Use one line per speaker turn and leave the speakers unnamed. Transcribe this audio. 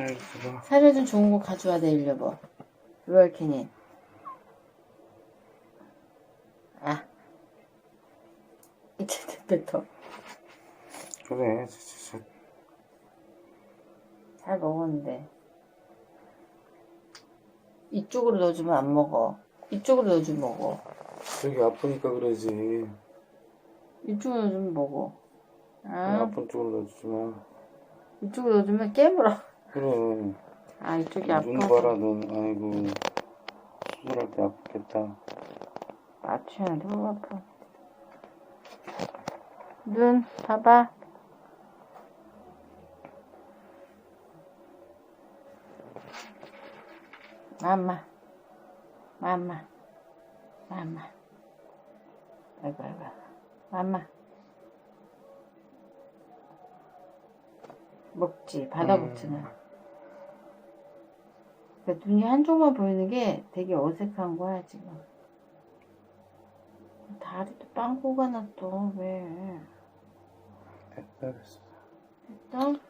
살려줘봐.
사료 좀 좋은 거 가져와 내 여보. 로얼캐닌. 아. 이제 뱉어.
그래.
잘 먹었는데. 이쪽으로 넣어주면 안 먹어. 이쪽으로 넣어주면 먹어.
저기 아프니까 그러지.
이쪽으로 넣어주면 먹어. 아,
아픈 쪽으로 넣어주지 마.
이쪽으로 넣어주면 깨물어.
그래.
아, 이쪽이
눈
아파서.
봐라, 눈. 아이고. 수술할 때 아프겠다.
맞추는데 너무 아파. 눈, 봐봐. 맘마. 맘마. 맘마. 아이고, 아이고. 맘마. 먹지, 받아
음.
먹지는. 그러니까 눈이 한쪽만 보이는 게 되게 어색한 거야, 지금. 다리도 빵꾸가 났어, 왜.
됐다, 됐어.
됐어?